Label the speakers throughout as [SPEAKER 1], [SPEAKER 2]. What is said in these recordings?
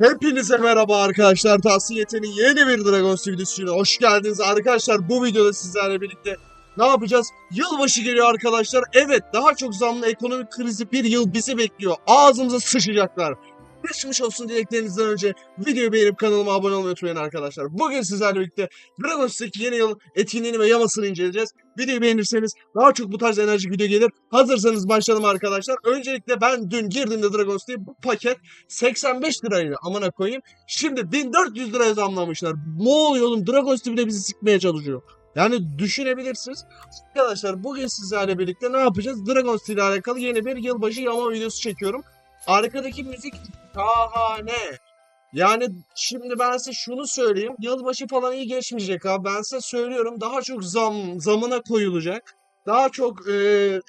[SPEAKER 1] Hepinize merhaba arkadaşlar. Yeten'in yeni bir Dragon videosuna hoş geldiniz arkadaşlar. Bu videoda sizlerle birlikte ne yapacağız? Yılbaşı geliyor arkadaşlar. Evet daha çok zamlı ekonomik krizi bir yıl bizi bekliyor. Ağzımıza sıçacaklar. Geçmiş olsun dileklerinizden önce videoyu beğenip kanalıma abone olmayı unutmayın arkadaşlar. Bugün sizlerle birlikte Dragon Stack'in yeni yıl etkinliğini ve yamasını inceleyeceğiz. Videoyu beğenirseniz daha çok bu tarz enerjik video gelir. Hazırsanız başlayalım arkadaşlar. Öncelikle ben dün girdiğimde Dragon Stack'e bu paket 85 liraydı amına koyayım. Şimdi 1400 liraya zamlamışlar. Ne oluyor oğlum? Dragon City bile bizi sikmeye çalışıyor. Yani düşünebilirsiniz. Arkadaşlar bugün sizlerle birlikte ne yapacağız? Dragon City ile alakalı yeni bir yılbaşı yama videosu çekiyorum. Arkadaki müzik şahane. Yani şimdi ben size şunu söyleyeyim. Yılbaşı falan iyi geçmeyecek abi. Ben size söylüyorum. Daha çok zam zamına koyulacak. Daha çok e,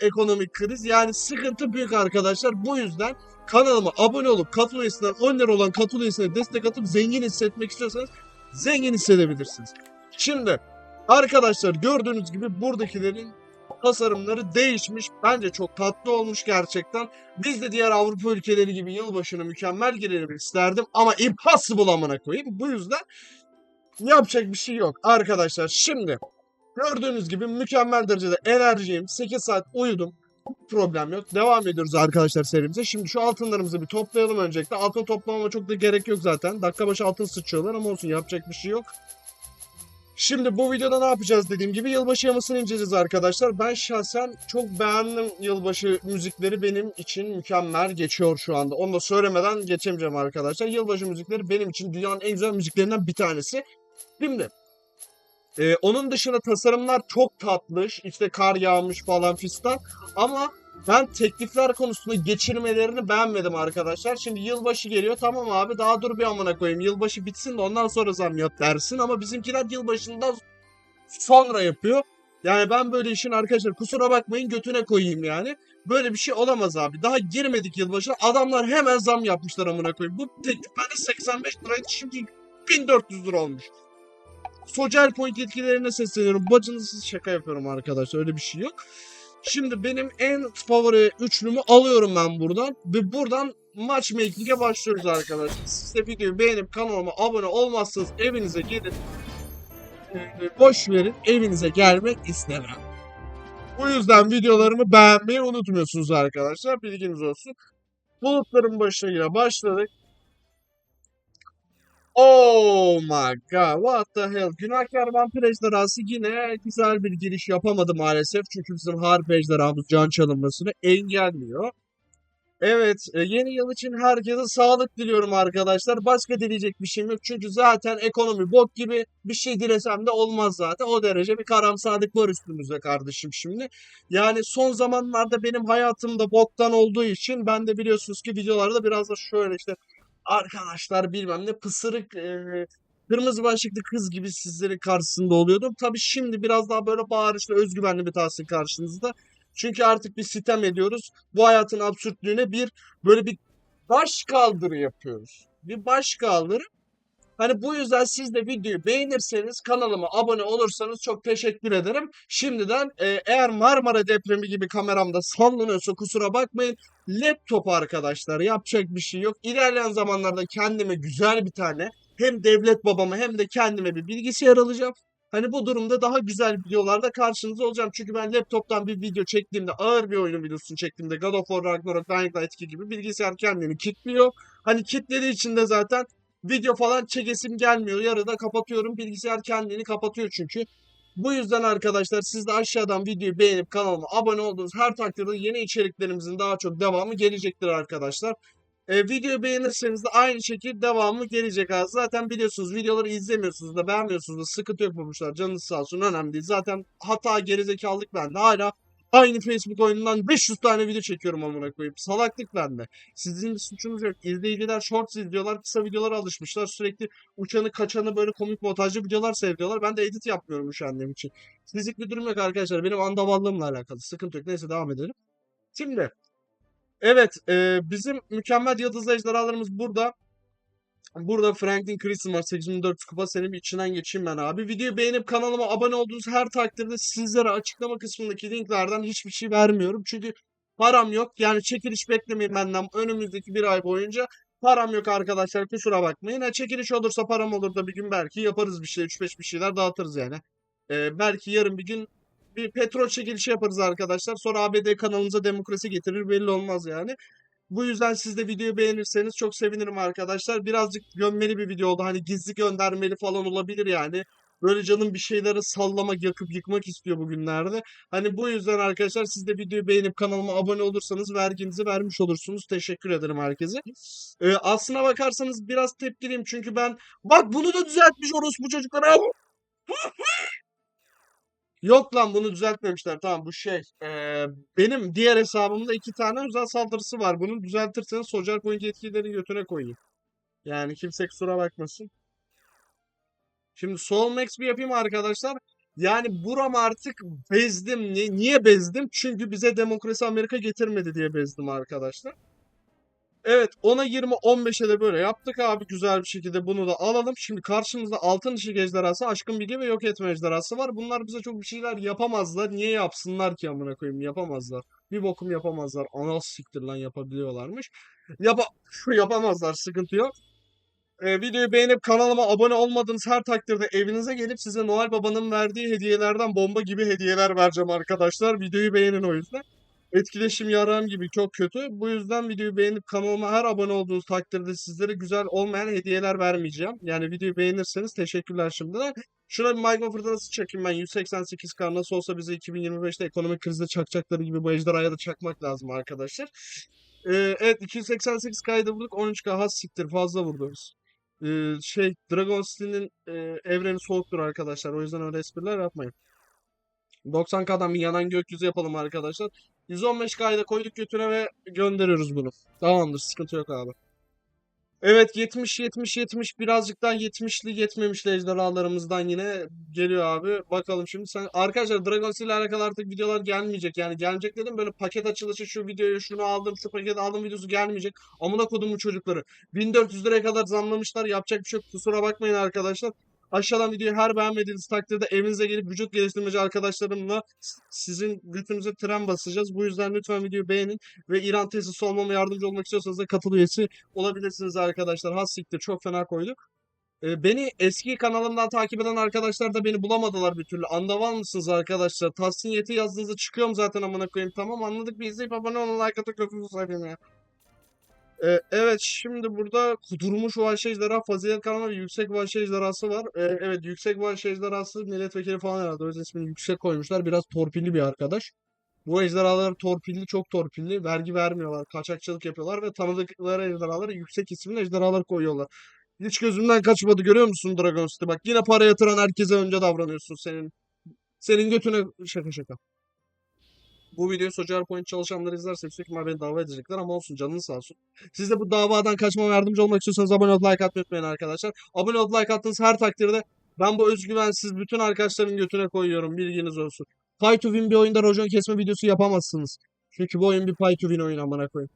[SPEAKER 1] ekonomik kriz. Yani sıkıntı büyük arkadaşlar. Bu yüzden kanalıma abone olup katıl üyesinden 10 lira olan katıl üyesine destek atıp zengin hissetmek istiyorsanız zengin hissedebilirsiniz. Şimdi arkadaşlar gördüğünüz gibi buradakilerin tasarımları değişmiş. Bence çok tatlı olmuş gerçekten. Biz de diğer Avrupa ülkeleri gibi yılbaşını mükemmel girelim isterdim ama impossible amına koyayım. Bu yüzden yapacak bir şey yok. Arkadaşlar şimdi gördüğünüz gibi mükemmel derecede enerjiyim. 8 saat uyudum. Problem yok. Devam ediyoruz arkadaşlar serimize. Şimdi şu altınlarımızı bir toplayalım öncelikle. Altın toplamama çok da gerek yok zaten. Dakika başı altın sıçıyorlar ama olsun yapacak bir şey yok. Şimdi bu videoda ne yapacağız dediğim gibi yılbaşı yamasını inceleyeceğiz arkadaşlar. Ben şahsen çok beğendim yılbaşı müzikleri benim için mükemmel geçiyor şu anda. Onu da söylemeden geçemeyeceğim arkadaşlar. Yılbaşı müzikleri benim için dünyanın en güzel müziklerinden bir tanesi. Şimdi e, onun dışında tasarımlar çok tatlış. İşte kar yağmış falan fistan. Ama ben teklifler konusunda geçirmelerini beğenmedim arkadaşlar. Şimdi yılbaşı geliyor tamam abi daha dur bir amına koyayım. Yılbaşı bitsin de ondan sonra zam yap dersin. Ama bizimkiler yılbaşından sonra yapıyor. Yani ben böyle işin arkadaşlar kusura bakmayın götüne koyayım yani. Böyle bir şey olamaz abi. Daha girmedik yılbaşına. Adamlar hemen zam yapmışlar amına koyayım. Bu teklif bende 85 liraydı şimdi 1400 lira olmuş. Social Point yetkililerine sesleniyorum. Bacınızı şaka yapıyorum arkadaşlar. Öyle bir şey yok. Şimdi benim en favori üçlümü alıyorum ben buradan. Ve buradan matchmaking'e başlıyoruz arkadaşlar. Siz de videoyu beğenip kanalıma abone olmazsanız evinize gelin. Ee, boş verin. Evinize gelmek istemem. Bu yüzden videolarımı beğenmeyi unutmuyorsunuz arkadaşlar. Bilginiz olsun. Bulutların başıyla başladık. Oh my god, what the hell. Günahkar vampir ejderhası yine güzel bir giriş yapamadı maalesef. Çünkü bizim harp ejderhamız can çalınmasını engelliyor. Evet, e, yeni yıl için herkese sağlık diliyorum arkadaşlar. Başka dileyecek bir şeyim yok. Çünkü zaten ekonomi bok gibi bir şey dilesem de olmaz zaten. O derece bir karamsarlık var üstümüzde kardeşim şimdi. Yani son zamanlarda benim hayatımda boktan olduğu için ben de biliyorsunuz ki videolarda biraz da şöyle işte arkadaşlar bilmem ne pısırık e, kırmızı başlıklı kız gibi sizlerin karşısında oluyordum. Tabii şimdi biraz daha böyle bağırışlı özgüvenli bir tahsil karşınızda. Çünkü artık bir sitem ediyoruz. Bu hayatın absürtlüğüne bir böyle bir baş kaldırı yapıyoruz. Bir baş kaldırı. Hani bu yüzden siz de videoyu beğenirseniz kanalıma abone olursanız çok teşekkür ederim. Şimdiden e, eğer Marmara depremi gibi kameramda sallanıyorsa kusura bakmayın. Laptop arkadaşlar yapacak bir şey yok. İlerleyen zamanlarda kendime güzel bir tane hem devlet babama hem de kendime bir bilgisayar alacağım. Hani bu durumda daha güzel videolarda karşınızda olacağım. Çünkü ben laptoptan bir video çektiğimde ağır bir oyun videosunu çektiğimde God of War Ragnarok, Dying Light 2 gibi bilgisayar kendini kilitliyor. Hani kilitlediği için de zaten video falan çekesim gelmiyor. Yarıda kapatıyorum. Bilgisayar kendini kapatıyor çünkü. Bu yüzden arkadaşlar siz de aşağıdan videoyu beğenip kanalıma abone olduğunuz her takdirde yeni içeriklerimizin daha çok devamı gelecektir arkadaşlar. E, videoyu beğenirseniz de aynı şekilde devamı gelecek abi. Zaten biliyorsunuz videoları izlemiyorsunuz da beğenmiyorsunuz da sıkıntı yapmamışlar. Canınız sağ olsun önemli değil. Zaten hata gerizekalılık bende. Hala aynı Facebook oyunundan 500 tane video çekiyorum amına koyayım. Salaklık bende. Sizin bir suçunuz yok. İzleyiciler shorts izliyorlar. Kısa videolara alışmışlar. Sürekli uçanı kaçanı böyle komik montajlı videolar seviyorlar. Ben de edit yapmıyorum üşendiğim için. Fizik bir durum yok arkadaşlar. Benim andavallığımla alakalı. Sıkıntı yok. Neyse devam edelim. Şimdi Evet, e, bizim mükemmel yıldız ejderhalarımız burada. Burada Franklin Chris'in var 8400 kupa senin içinden geçeyim ben abi. Videoyu beğenip kanalıma abone olduğunuz her takdirde sizlere açıklama kısmındaki linklerden hiçbir şey vermiyorum. Çünkü param yok. Yani çekiliş beklemeyin benden önümüzdeki bir ay boyunca. Param yok arkadaşlar kusura bakmayın. Ha, çekiliş olursa param olur da bir gün belki yaparız bir şey. 3-5 bir şeyler dağıtırız yani. Ee, belki yarın bir gün bir petrol çekilişi yaparız arkadaşlar. Sonra ABD kanalımıza demokrasi getirir belli olmaz yani. Bu yüzden siz de videoyu beğenirseniz çok sevinirim arkadaşlar. Birazcık gömmeli bir video oldu. Hani gizli göndermeli falan olabilir yani. Böyle canım bir şeyleri sallamak, yakıp yıkmak istiyor bugünlerde. Hani bu yüzden arkadaşlar siz de videoyu beğenip kanalıma abone olursanız verginizi vermiş olursunuz. Teşekkür ederim herkese. Ee, aslına bakarsanız biraz tepkiliyim çünkü ben bak bunu da düzeltmiş orospu çocuklar. Yok lan bunu düzeltmemişler. Tamam bu şey. eee, benim diğer hesabımda iki tane özel saldırısı var. Bunu düzeltirseniz Social Point yetkileri götüne koyayım. Yani kimse kusura bakmasın. Şimdi Soul Max bir yapayım arkadaşlar. Yani buram artık bezdim. Ni- Niye bezdim? Çünkü bize demokrasi Amerika getirmedi diye bezdim arkadaşlar. Evet ona 20 15'e de böyle yaptık abi güzel bir şekilde bunu da alalım. Şimdi karşımızda altın ışık ejderhası, aşkın bilgi ve yok etme ejderhası var. Bunlar bize çok bir şeyler yapamazlar. Niye yapsınlar ki amına koyayım? Yapamazlar. Bir bokum yapamazlar. Ana siktir lan yapabiliyorlarmış. Yapa yapamazlar sıkıntı yok. Ee, videoyu beğenip kanalıma abone olmadığınız her takdirde evinize gelip size Noel Baba'nın verdiği hediyelerden bomba gibi hediyeler vereceğim arkadaşlar. Videoyu beğenin o yüzden. Etkileşim yaram gibi çok kötü. Bu yüzden videoyu beğenip kanalıma her abone olduğunuz takdirde sizlere güzel olmayan hediyeler vermeyeceğim. Yani videoyu beğenirseniz teşekkürler şimdiden. Şuna bir Minecraft fırtınası çekeyim ben. 188K nasıl olsa bize 2025'te ekonomik krizde çakacakları gibi bu ejderhaya da çakmak lazım arkadaşlar. Ee, evet 288K'yı vurduk. 13K has siktir fazla vurdunuz. Ee, şey Dragon City'nin e, evreni soğuktur arkadaşlar. O yüzden öyle espriler yapmayın. 90K'dan bir yanan gökyüzü yapalım arkadaşlar. 115K'yı da koyduk götüne ve gönderiyoruz bunu. Tamamdır sıkıntı yok abi. Evet 70 70 70 birazcık daha 70'li yetmemişli ejderhalarımızdan yine geliyor abi. Bakalım şimdi sen arkadaşlar Dragon City ile alakalı artık videolar gelmeyecek. Yani gelecek dedim böyle paket açılışı şu videoyu şunu aldım şu paketi aldım videosu gelmeyecek. Amına kodumu çocukları. 1400 liraya kadar zamlamışlar. Yapacak bir şey yok. Kusura bakmayın arkadaşlar. Aşağıdan videoyu her beğenmediğiniz takdirde evinize gelip vücut geliştirmeci arkadaşlarımla sizin götünüze tren basacağız. Bu yüzden lütfen videoyu beğenin ve İran tesisi olmama yardımcı olmak istiyorsanız da katıl üyesi olabilirsiniz arkadaşlar. Has siktir çok fena koyduk. Ee, beni eski kanalımdan takip eden arkadaşlar da beni bulamadılar bir türlü. Andaval mısınız arkadaşlar? Tahsin Yeti yazdığınızda çıkıyorum zaten amına koyayım. Tamam anladık bir izleyip abone olun like atın gözünüzü seveyim ya. Ee, evet şimdi burada kudurmuş vahşi ejderha fazilet kanalı ve yüksek vahşi ejderhası var. Ee, evet yüksek vahşi ejderhası milletvekili falan herhalde. O ismini yüksek koymuşlar. Biraz torpilli bir arkadaş. Bu ejderhalar torpilli, çok torpilli. Vergi vermiyorlar, kaçakçılık yapıyorlar ve tanıdıkları ejderhalara yüksek isimli ejderhalar koyuyorlar. Hiç gözümden kaçmadı görüyor musun Dragon City? Bak yine para yatıran herkese önce davranıyorsun senin. Senin götüne şaka şaka. Bu videoyu Social Point çalışanları izlerse yüksek ihtimal beni dava edecekler ama olsun canınız sağ olsun. Siz de bu davadan kaçmama yardımcı olmak istiyorsanız abone olup like atmayı unutmayın arkadaşlar. Abone olup like attığınız her takdirde ben bu özgüvensiz bütün arkadaşların götüne koyuyorum bilginiz olsun. Pay to win bir oyunda racon kesme videosu yapamazsınız. Çünkü bu oyun bir pay to win oyunu amına koyayım.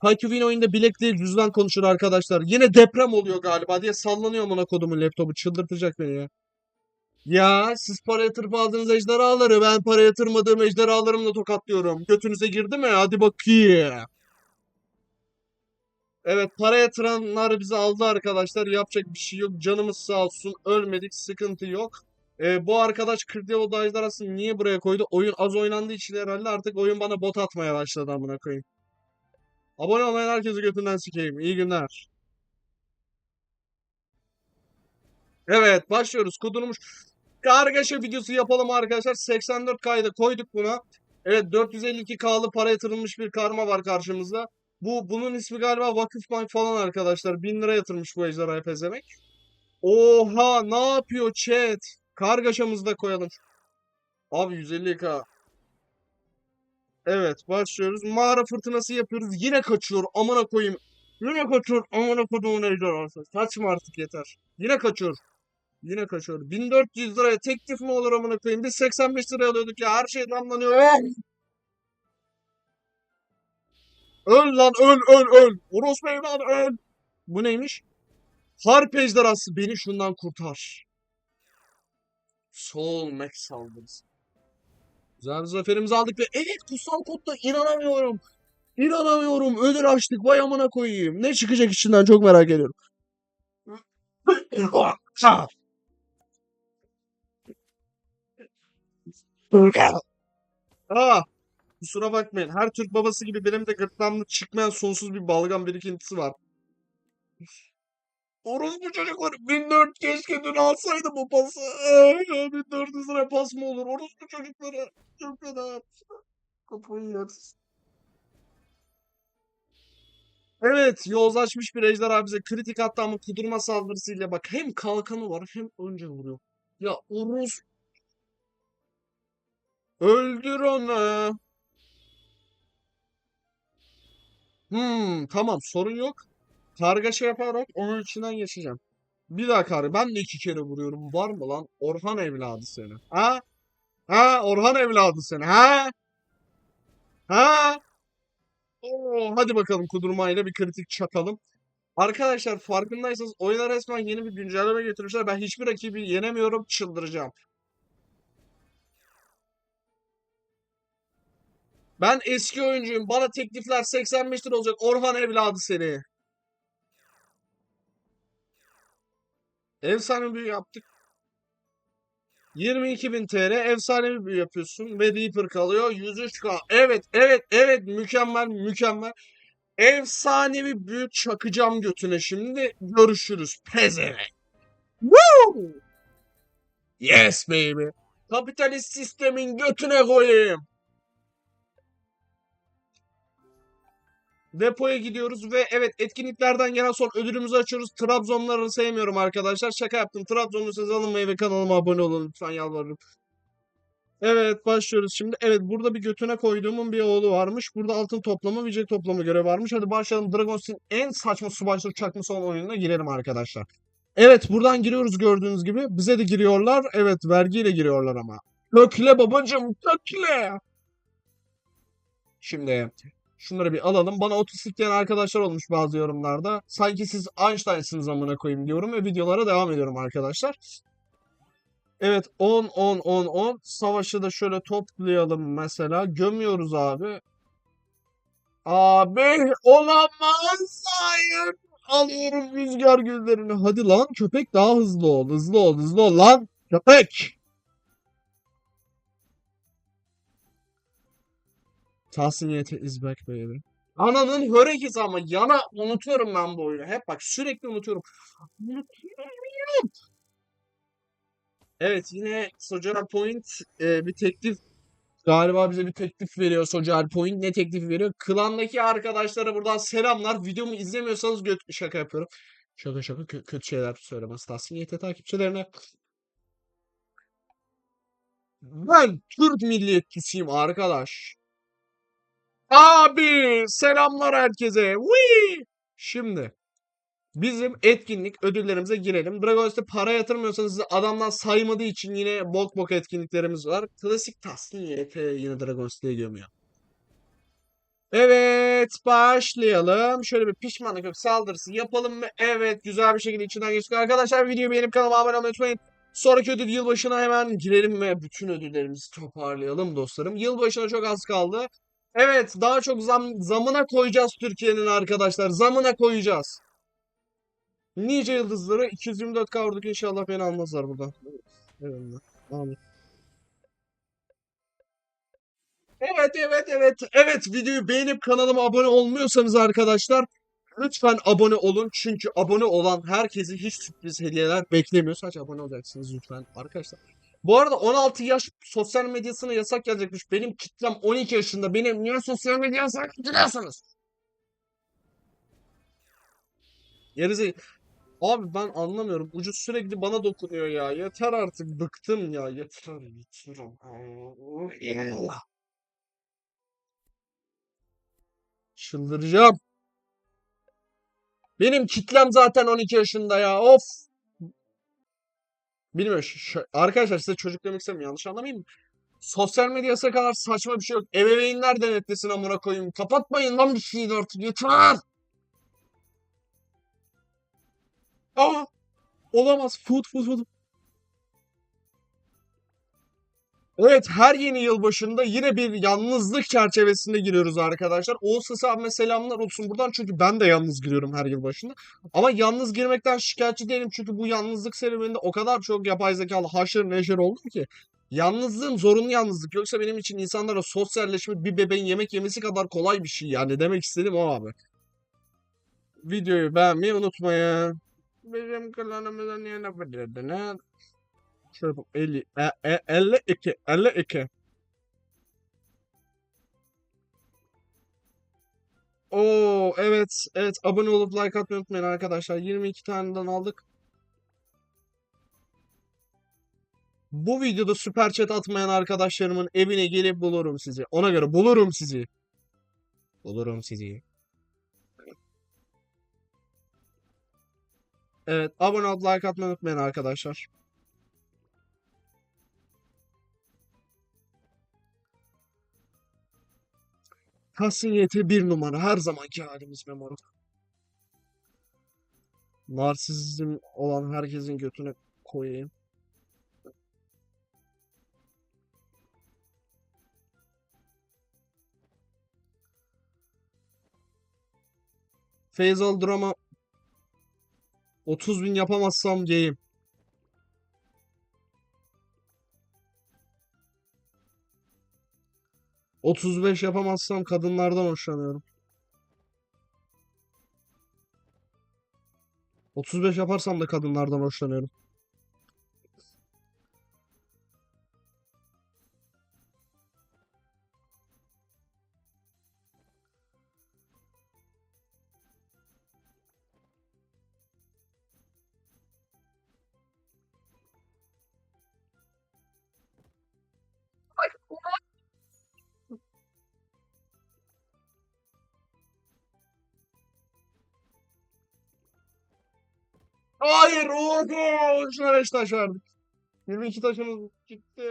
[SPEAKER 1] Pay to win oyunda bilek değil cüzdan konuşur arkadaşlar. Yine deprem oluyor galiba diye sallanıyor amına kodumun laptopu. Çıldırtacak beni ya. Ya siz para yatırıp aldığınız ejderhaları ben para yatırmadığım ejderhalarımla tokatlıyorum. Götünüze girdi mi? Hadi bakayım. Evet para yatıranlar bizi aldı arkadaşlar. Yapacak bir şey yok. Canımız sağ olsun. Ölmedik. Sıkıntı yok. Ee, bu arkadaş 40 level ejderhasını niye buraya koydu? Oyun az oynandığı için herhalde artık oyun bana bot atmaya başladı amına koyayım. Abone olmayan herkesi götünden sikeyim. İyi günler. Evet başlıyoruz. Kudurmuş kargaşa videosu yapalım arkadaşlar. 84K'yı da koyduk buna. Evet 452K'lı para yatırılmış bir karma var karşımızda. Bu bunun ismi galiba Vakıfbank falan arkadaşlar. 1000 lira yatırmış bu ejderhaya pezemek. Oha ne yapıyor chat? Kargaşamızı da koyalım. Abi 150K. Evet başlıyoruz. Mağara fırtınası yapıyoruz. Yine kaçıyor. Amına koyayım. Yine kaçıyor. Amına koyduğum ejderhası. Kaçma artık yeter. Yine kaçıyor. Yine kaçıyor. 1400 liraya teklif mi olur amına koyayım? Biz 85 liraya alıyorduk ya. Her şey damlanıyor. Öl lan öl öl öl. Orospu evladı öl. Bu neymiş? Harp ejderhası beni şundan kurtar. Soul Max saldırısı. Güzel bir zaferimizi aldık ve evet kutsal kodda inanamıyorum. İnanamıyorum. Ödül açtık. Vay amına koyayım. Ne çıkacak içinden çok merak ediyorum. Aa, kusura bakmayın. Her Türk babası gibi benim de gırtlağımda çıkmayan sonsuz bir balgam birikintisi var. Orospu çocuklar 1400 keşke dün alsaydım o pası. Ay, 1400 lira pas mı olur? Orospu çocuklara. Çok fena. Kafayı yersin. Evet, yozlaşmış bir ejderha bize kritik hatta ama kudurma saldırısıyla bak hem kalkanı var hem önce vuruyor. Ya Urus öldür onu. Hmm, tamam sorun yok. Kargaşa yaparak onun içinden geçeceğim. Bir daha karı. Ben de iki kere vuruyorum. Var mı lan? Orhan evladı seni. Ha? Ha? Orhan evladı seni. Ha? Ha? Oo, hadi bakalım kudurmayla bir kritik çakalım. Arkadaşlar farkındaysanız oyuna resmen yeni bir güncelleme getirmişler. Ben hiçbir rakibi yenemiyorum. Çıldıracağım. Ben eski oyuncuyum. Bana teklifler 85 lira olacak. Orhan evladı seni. Efsane büyü yaptık. 22.000 TL efsane bir yapıyorsun ve Reaper kalıyor 103k. Evet evet evet mükemmel mükemmel. Efsanevi büyük çakacağım götüne şimdi. Görüşürüz. Pezevenk. Woo! Yes baby. Kapitalist sistemin götüne koyayım. Depoya gidiyoruz ve evet etkinliklerden gelen son ödülümüzü açıyoruz. Trabzonları sevmiyorum arkadaşlar. Şaka yaptım. Trabzonlu söz alınmayı ve kanalıma abone olun lütfen yalvarırım. Evet başlıyoruz şimdi. Evet burada bir götüne koyduğumun bir oğlu varmış. Burada altın toplama, vicek toplama görevi varmış. Hadi başlayalım. Dragon en saçma subaşlık çakması olan oyununa girelim arkadaşlar. Evet buradan giriyoruz gördüğünüz gibi. Bize de giriyorlar. Evet vergiyle giriyorlar ama. Kökle babacım kökle. Şimdi şunları bir alalım. Bana otistik diyen arkadaşlar olmuş bazı yorumlarda. Sanki siz Einstein'sınız amına koyayım diyorum ve videolara devam ediyorum arkadaşlar. Evet 10 10 10 10 savaşı da şöyle toplayalım mesela. Gömüyoruz abi. Abi olamaz. Hayır. Alıyorum rüzgar güllerini. Hadi lan köpek daha hızlı ol. Hızlı ol. Hızlı ol lan. Köpek. Tahsin Yeti is back baby. Ananın hörekiz ama yana unutuyorum ben bu oyunu. Hep bak sürekli unutuyorum. Unutuyorum. Evet yine Social Point e, bir teklif galiba bize bir teklif veriyor Social Point. Ne teklifi veriyor? Klandaki arkadaşlara buradan selamlar. Videomu izlemiyorsanız göt şaka yapıyorum. Şaka şaka kö- kötü şeyler söylemez. Tahsin YT takipçilerine. Ben Türk milliyetçisiyim arkadaş. Abi selamlar herkese. Whee! Şimdi bizim etkinlik ödüllerimize girelim. Dragons'te para yatırmıyorsanız size adamdan saymadığı için yine bok bok etkinliklerimiz var. Klasik Tahsin YT yine Dragons'te gömüyor. Evet başlayalım. Şöyle bir pişmanlık yok saldırısı yapalım ve evet güzel bir şekilde içinden geçtik. Arkadaşlar videoyu beğenip kanalıma abone olmayı unutmayın. Sonraki ödül yılbaşına hemen girelim ve bütün ödüllerimizi toparlayalım dostlarım. Yılbaşına çok az kaldı. Evet daha çok zam, zamına koyacağız Türkiye'nin arkadaşlar. Zamına koyacağız. Nice yıldızları 224k vurduk inşallah beni almazlar burada. Evet. Amin. Evet evet evet evet videoyu beğenip kanalıma abone olmuyorsanız arkadaşlar lütfen abone olun çünkü abone olan herkesi hiç sürpriz hediyeler beklemiyor. Sadece abone olacaksınız lütfen arkadaşlar. Bu arada 16 yaş sosyal medyasına yasak gelecekmiş. Benim kitlem 12 yaşında. Benim niye sosyal medya yasak biliyorsunuz? Gerize... Abi ben anlamıyorum. Ucu sürekli bana dokunuyor ya. Yeter artık. Bıktım ya. Yeter. Yeter. Allah. Çıldıracağım. Benim kitlem zaten 12 yaşında ya. Of. Bilmiyorum. ş- ş- arkadaşlar size çocuk demek istemiyorum. Yanlış anlamayın. Sosyal medyası kadar saçma bir şey yok. Ebeveynler denetlesin amına koyayım. Kapatmayın lan bir şeyi artık. Yeter. Aa. Olamaz. Food food food. Evet her yeni yıl başında yine bir yalnızlık çerçevesinde giriyoruz arkadaşlar. Oğuz abime selamlar olsun buradan çünkü ben de yalnız giriyorum her yıl başında. Ama yalnız girmekten şikayetçi değilim çünkü bu yalnızlık serüveninde o kadar çok yapay zekalı haşır neşir oldum ki. Yalnızlığım zorunlu yalnızlık. Yoksa benim için insanlarla sosyalleşmek bir bebeğin yemek yemesi kadar kolay bir şey yani. Demek istedim o abi. Videoyu beğenmeyi unutmayın. Bizim kanalımıza niye edirdiniz? Şöyle bak 50, e, e, 52, 52. Oo evet evet abone olup like atmayı unutmayın arkadaşlar. 22 taneden aldık. Bu videoda süper chat atmayan arkadaşlarımın evine gelip bulurum sizi. Ona göre bulurum sizi. Bulurum sizi. Evet abone olup like atmayı unutmayın arkadaşlar. Hasiyeti bir numara. Her zamanki halimiz memuru. Narsizm olan herkesin götüne koyayım. Feyzal drama 30 bin yapamazsam geyim. Otuz beş yapamazsam kadınlardan hoşlanıyorum. 35 yaparsam da kadınlardan hoşlanıyorum. Hayır oho şuna 5 taş verdik. 22 taşımız gitti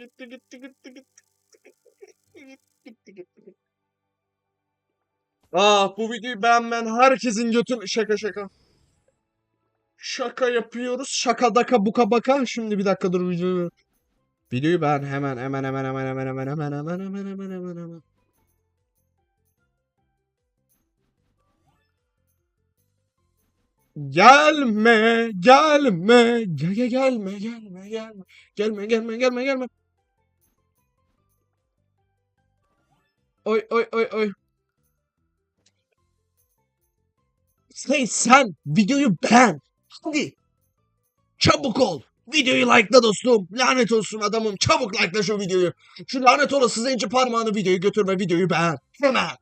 [SPEAKER 1] gitti gitti gitti gitti gitti gitti gitti gitti. Ah bu videoyu beğenmeyen herkesin götün şaka şaka. Şaka yapıyoruz. Şaka daka buka baka. Şimdi bir dakika dur videoyu. Videoyu beğen hemen hemen hemen hemen hemen hemen hemen hemen hemen hemen hemen hemen. Gelme, gelme, gel gel gelme, gelme, gelme, gelme, gelme, gelme, gelme. Oy oy oy oy. Hey sen videoyu beğen. Hadi. Çabuk ol. Videoyu like'la dostum. Lanet olsun adamım. Çabuk like'la şu videoyu. Şu lanet olası zenci parmağını videoyu götür ve videoyu beğen. Hemen.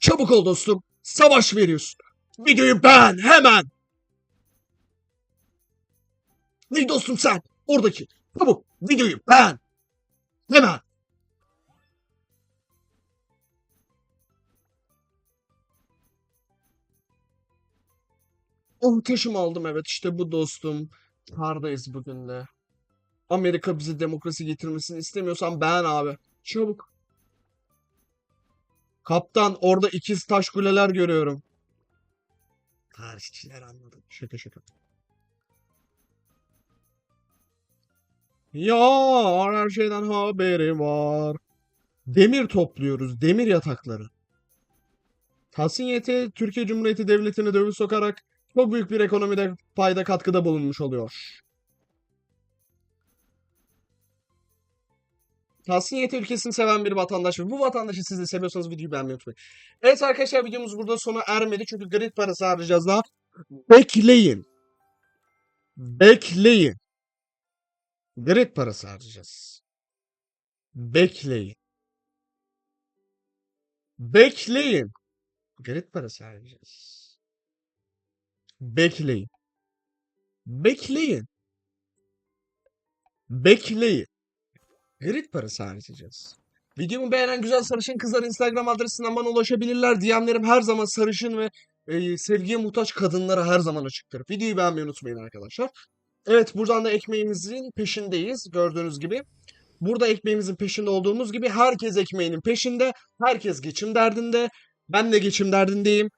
[SPEAKER 1] Çabuk ol dostum. Savaş veriyorsun. Videoyu beğen hemen. Ne dostum sen? Oradaki. Çabuk videoyu beğen. Hemen. Taşımı aldım evet işte bu dostum. Kardayız bugün de. Amerika bize demokrasi getirmesini istemiyorsan beğen abi. Çabuk. Kaptan orada ikiz taş kuleler görüyorum. Tarihçiler anladı. Şaka şaka. Ya her şeyden haberi var. Demir topluyoruz. Demir yatakları. Tahsin YT, Türkiye Cumhuriyeti Devleti'ne döviz sokarak çok büyük bir ekonomide payda katkıda bulunmuş oluyor. Tahsin YT ülkesini seven bir vatandaş ve bu vatandaşı siz de seviyorsanız videoyu beğenmeyi unutmayın. Evet arkadaşlar videomuz burada sona ermedi çünkü grid parası harcayacağız daha. Bekleyin. Bekleyin. Grid parası harcayacağız. Bekleyin. Bekleyin. Grid parası harcayacağız. Bekleyin. Bekleyin. Bekleyin. Grid parası harcayacağız. Videomu beğenen güzel sarışın kızlar Instagram adresinden bana ulaşabilirler. DM'lerim her zaman sarışın ve e, sevgiye muhtaç kadınlara her zaman açıktır. Videoyu beğenmeyi unutmayın arkadaşlar. Evet buradan da ekmeğimizin peşindeyiz gördüğünüz gibi. Burada ekmeğimizin peşinde olduğumuz gibi herkes ekmeğinin peşinde. Herkes geçim derdinde. Ben de geçim derdindeyim.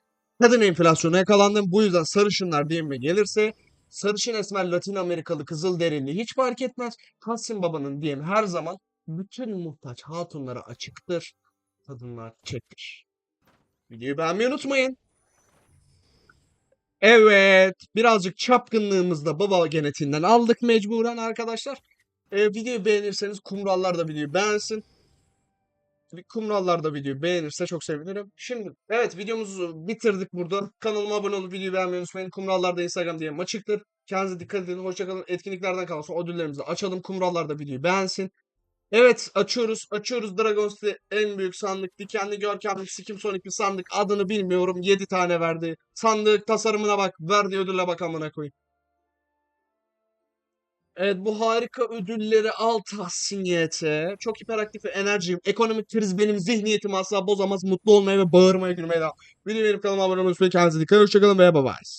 [SPEAKER 1] Kadın enflasyona yakalandım. Bu yüzden sarışınlar DM'e gelirse sarışın esmer Latin Amerikalı kızıl derinli hiç fark etmez. Tahsin Baba'nın diyeyim her zaman bütün muhtaç hatunlara açıktır. Kadınlar çektir. Videoyu beğenmeyi unutmayın. Evet, birazcık çapkınlığımızda baba genetiğinden aldık mecburen arkadaşlar. Ee, videoyu beğenirseniz kumrallar da videoyu beğensin. Kumrallar da videoyu beğenirse çok sevinirim. Şimdi evet videomuzu bitirdik burada. Kanalıma abone olup videoyu beğenmeyi unutmayın. Kumrallar da Instagram diye açıktır. Kendinize dikkat edin. Hoşçakalın. Etkinliklerden kalan son ödüllerimizi açalım. Kumrallar da videoyu beğensin. Evet açıyoruz. Açıyoruz Dragon City en büyük sandık. Dikenli görkemli sikim sonik bir sandık. Adını bilmiyorum. 7 tane verdi. Sandık tasarımına bak. Verdiği ödülle bak amına koyayım. Evet bu harika ödülleri al Tahsin YT. Çok hiperaktif ve enerjiyim. Ekonomik kriz benim zihniyetimi asla bozamaz. Mutlu olmaya ve bağırmaya gülmeye devam. Videoyu benim kanalıma abone olmayı unutmayın. Kendinize dikkat edin. Hoşçakalın ve bye bye.